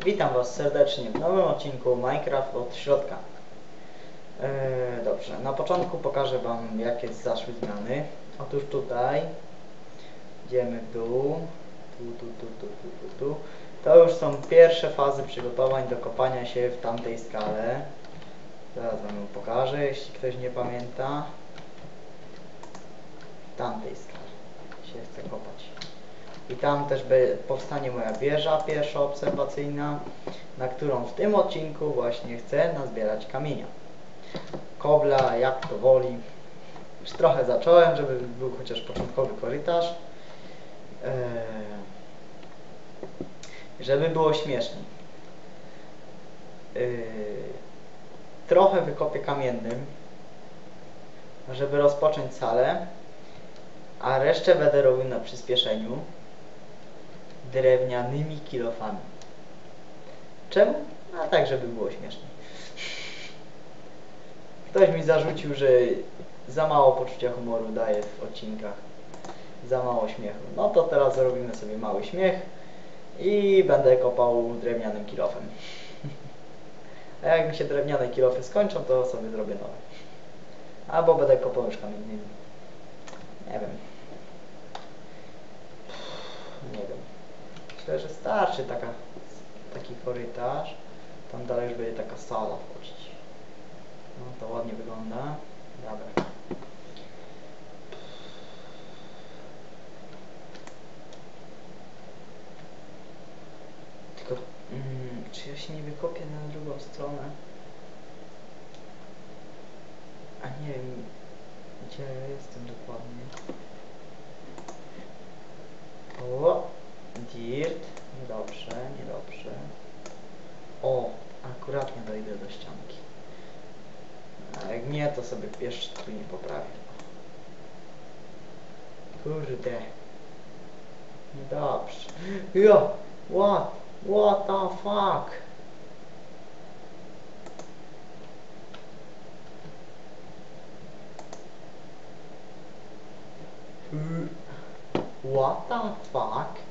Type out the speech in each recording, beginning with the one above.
Witam Was serdecznie w nowym odcinku Minecraft od środka. Eee, dobrze, na początku pokażę Wam jakie zaszły zmiany. Otóż tutaj idziemy dół, tu, tu, tu, tu, tu, tu, tu. To już są pierwsze fazy przygotowań do kopania się w tamtej skale. Zaraz Wam pokażę, jeśli ktoś nie pamięta. W tamtej skale się chce kopać. I tam też powstanie moja wieża pierwsza obserwacyjna, na którą w tym odcinku właśnie chcę nazbierać kamienia. Kobla, jak to woli. Już trochę zacząłem, żeby był chociaż początkowy korytarz. Eee, żeby było śmieszniej. Eee, trochę wykopię kamiennym, żeby rozpocząć salę, a resztę będę robił na przyspieszeniu drewnianymi kilofami. Czemu? A tak, żeby było śmiesznie. Ktoś mi zarzucił, że za mało poczucia humoru daję w odcinkach. Za mało śmiechu. No to teraz zrobimy sobie mały śmiech i będę kopał drewnianym kilofem. A jak mi się drewniane kilofy skończą, to sobie zrobię nowe. Albo będę kopał już kamiennymi. Nie wiem. Nie wiem. Myślę, że starczy taka, taki korytarz. Tam dalej już będzie taka sala wchodzić. No to ładnie wygląda. Dobra. Tylko, mm, czy ja się nie wykopię na drugą stronę? A nie wiem, gdzie ja jestem dokładnie. O, dirt. Niedobrze, niedobrze. O, dojdę do ścianki. A jak nie, to sobie jeszcze tu nie poprawię. Kurde. Niedobrze. Jo, what? What the fuck? What the fuck?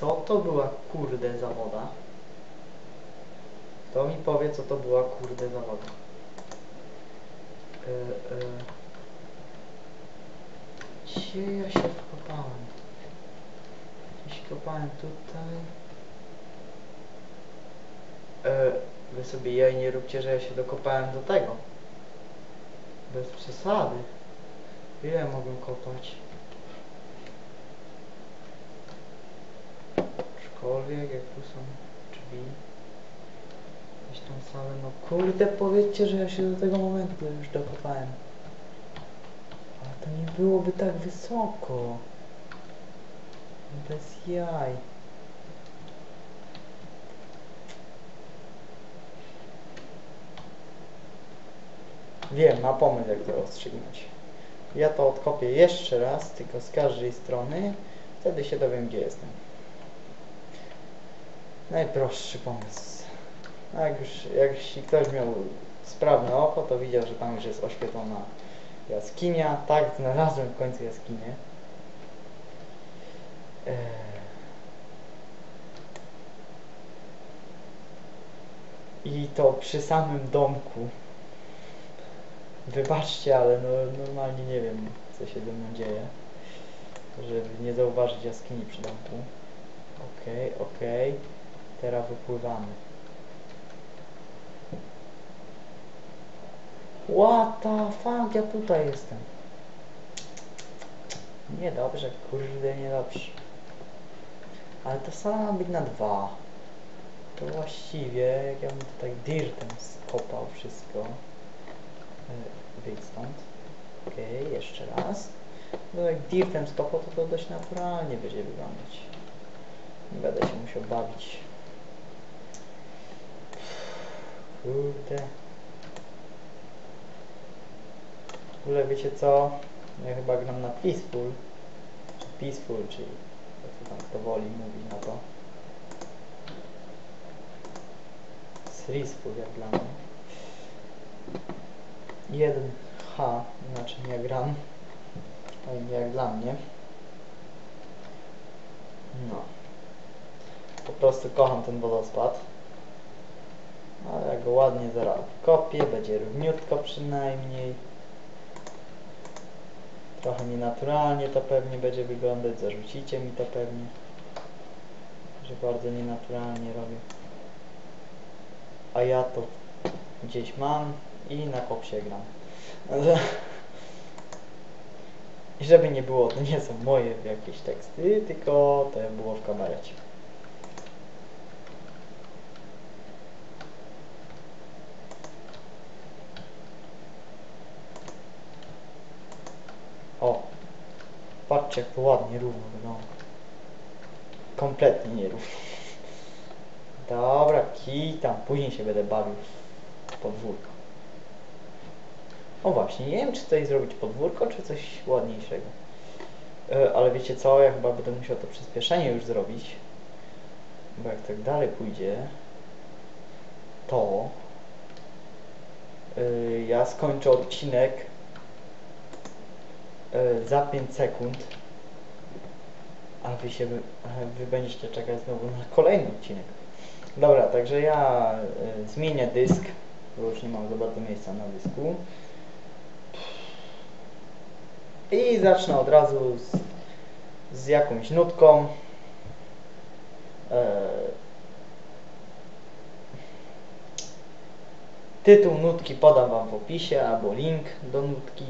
Co to była kurde za Kto mi powie, co to była kurde za woda? E, e. Gdzie ja się wkopałem? Gdzieś kopałem tutaj. E, wy sobie jaj nie róbcie, że ja się dokopałem do tego. Bez przesady. Ile mogę kopać? Aczkolwiek jak tu są drzwi Gdzieś tam no kurde powiedzcie, że ja się do tego momentu już dokopałem. Ale to nie byłoby tak wysoko. Bez jaj. Wiem, ma pomysł jak to rozstrzygnąć. Ja to odkopię jeszcze raz, tylko z każdej strony. Wtedy się dowiem gdzie jestem. Najprostszy pomysł. A jak już, jak ktoś miał sprawne oko, to widział, że tam już jest oświetlona jaskinia. Tak, znalazłem w końcu jaskinię. Eee. I to przy samym domku. Wybaczcie, ale no, normalnie nie wiem, co się ze mną dzieje. Żeby nie zauważyć jaskini przy domku. Okej, okej. Teraz wypływamy. What the fuck, ja tutaj jestem. Niedobrze, kurde, niedobrze. Ale to sala ma być na dwa. To właściwie, jak ja bym tutaj dirtem skopał wszystko. E, Wyjdź stąd. Okej, jeszcze raz. No jak dirtem skopał, to to dość naturalnie będzie wyglądać. Nie będę się musiał bawić. Kurde. W ogóle wiecie co? Ja chyba gram na Peaceful. Peaceful, czyli jak to tam kto woli mówi na to. Peaceful jak dla mnie. 1H, inaczej nie gram. Nie jak dla mnie. No. Po prostu kocham ten wodospad. Ale ja go ładnie zaraz kopię, będzie równiutko przynajmniej. Trochę nienaturalnie to pewnie będzie wyglądać, zarzucicie mi to pewnie. Że bardzo nienaturalnie robię. A ja to gdzieś mam i na kopsie gram. I żeby nie było, to nie są moje jakieś teksty, tylko to było w kamerecie. O, jak to ładnie, równo wygląda. Kompletnie nierówno. Dobra, kij tam, później się będę bawił w podwórko. O właśnie, nie wiem czy tutaj zrobić podwórko, czy coś ładniejszego. E, ale wiecie co, ja chyba będę musiał to przyspieszenie już zrobić. Bo jak tak dalej pójdzie, to e, ja skończę odcinek e, za 5 sekund, a wy się, wy, będziecie czekać znowu na kolejny odcinek. Dobra, także ja e, zmienię dysk, bo już nie mam za bardzo miejsca na dysku. I zacznę od razu z, z jakąś nutką. E, tytuł nutki podam Wam w opisie albo link do nutki.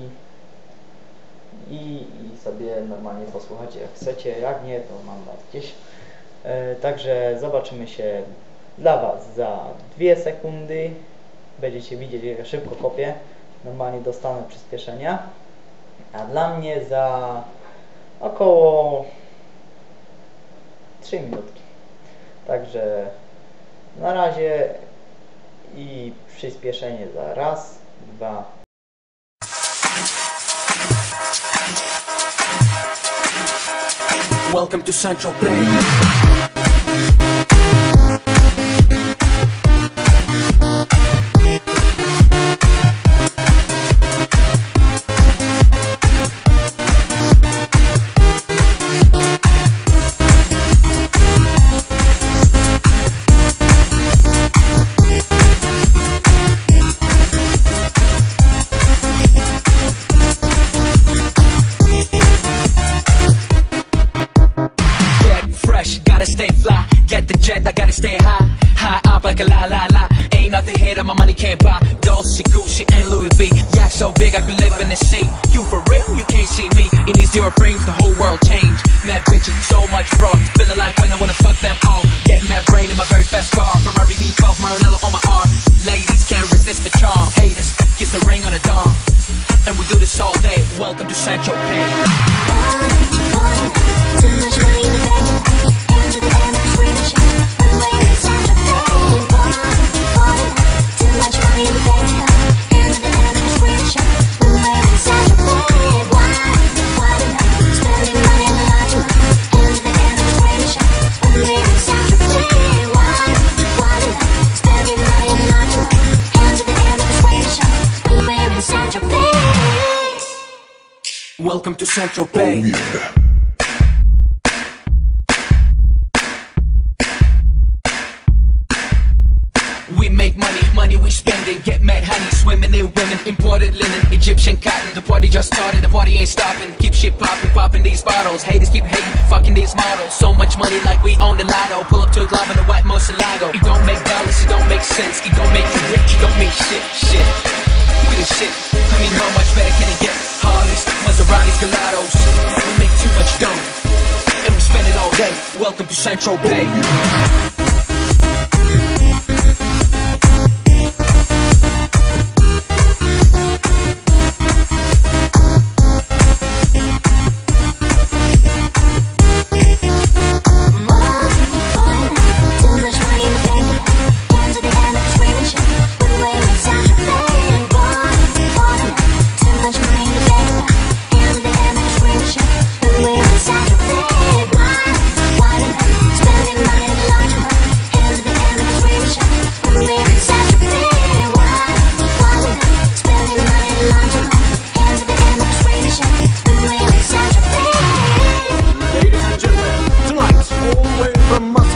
I, I sobie normalnie posłuchacie jak chcecie, jak nie to mam gdzieś. E, także zobaczymy się dla Was za dwie sekundy. Będziecie widzieć jak ja szybko kopię. Normalnie dostanę przyspieszenia a dla mnie za około 3 minutki. Także na razie i przyspieszenie za raz, dwa, Welcome to Central Bay. Stay high. High up like a la la la. Ain't nothing here that my money can't buy. Dolce, Gucci, and Louis V. Yeah, so big I could live in the sea. You for real? You can't see me. In these zero frames, the whole world changed. Mad bitches, so much fraud. Feeling like when I wanna fuck them all. Getting that brain in my very fast car. Ferrari V12, Maranello on my arm. Ladies can't resist the charm. Haters, kiss the ring on the dawn. And we do this all day. Welcome to Sancho Pay. Welcome to Central Bay. Oh, we make money, money we spend it. Get mad honey, swimming in women, imported linen, Egyptian cotton. The party just started, the party ain't stopping. Keep shit popping, popping these bottles. Haters keep hating, fucking these models. So much money like we own the lotto. Pull up to a club in a white Moselago. It don't make dollars, it don't make sense. It don't make you rich, it don't make Central Bay. from my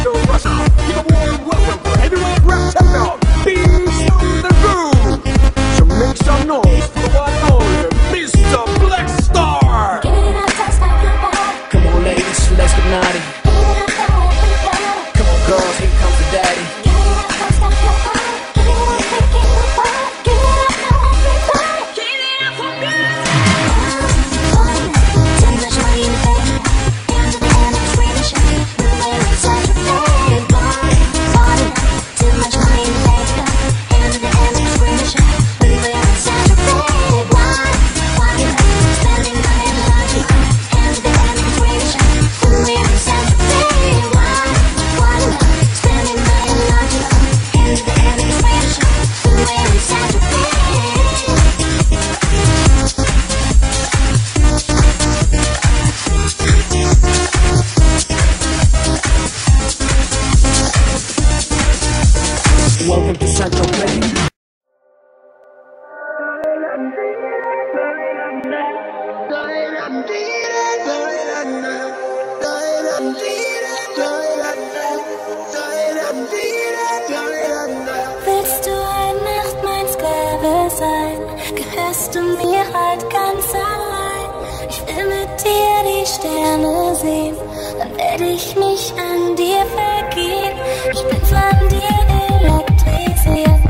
Sein? Gehörst du mir halt ganz allein? Ich will mit dir die Sterne sehen, dann werde ich mich an dir vergehen. Ich bin von dir elektrisiert,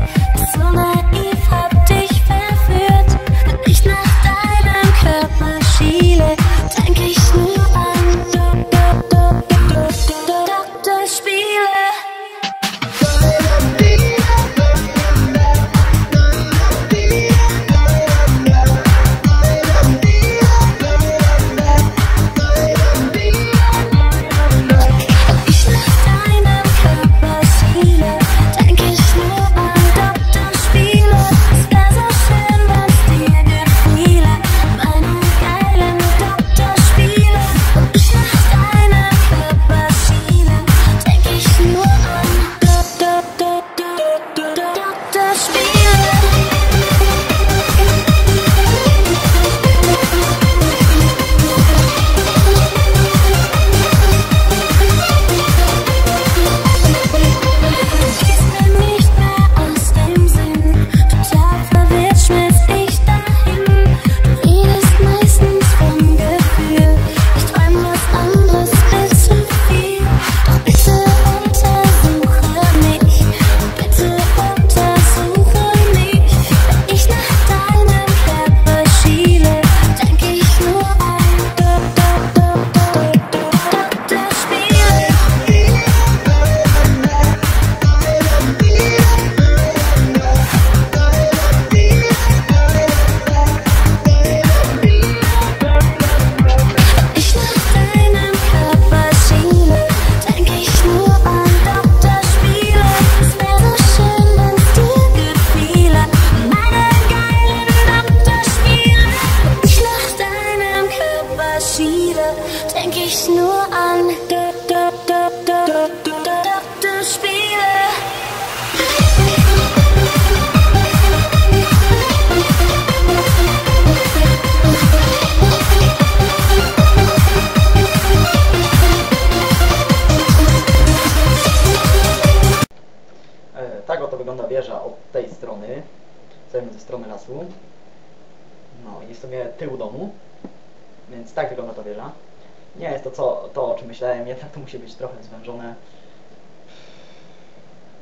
Nie jest to co, to o czym myślałem, jednak to musi być trochę zwężone.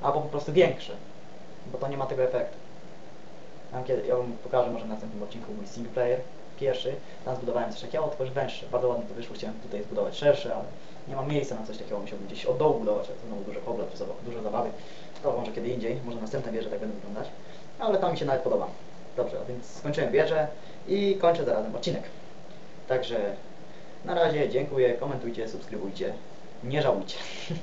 Albo po prostu większe. Bo to nie ma tego efektu. Tam kiedy, ja wam pokażę może w następnym odcinku mój single player, pierwszy. Tam zbudowałem coś takiego, tylko węższe. Bardzo ładnie to wyszło, chciałem tutaj zbudować szersze, ale nie ma miejsca na coś takiego, musiałbym gdzieś od dołu budować, ale to znowu duży problem, dużo zabawy. To może kiedy indziej, może następne wieże tak będą wyglądać. Ale tam mi się nawet podoba. Dobrze, a więc skończyłem wieżę i kończę zarazem odcinek. Także na razie dziękuję, komentujcie, subskrybujcie, nie żałujcie.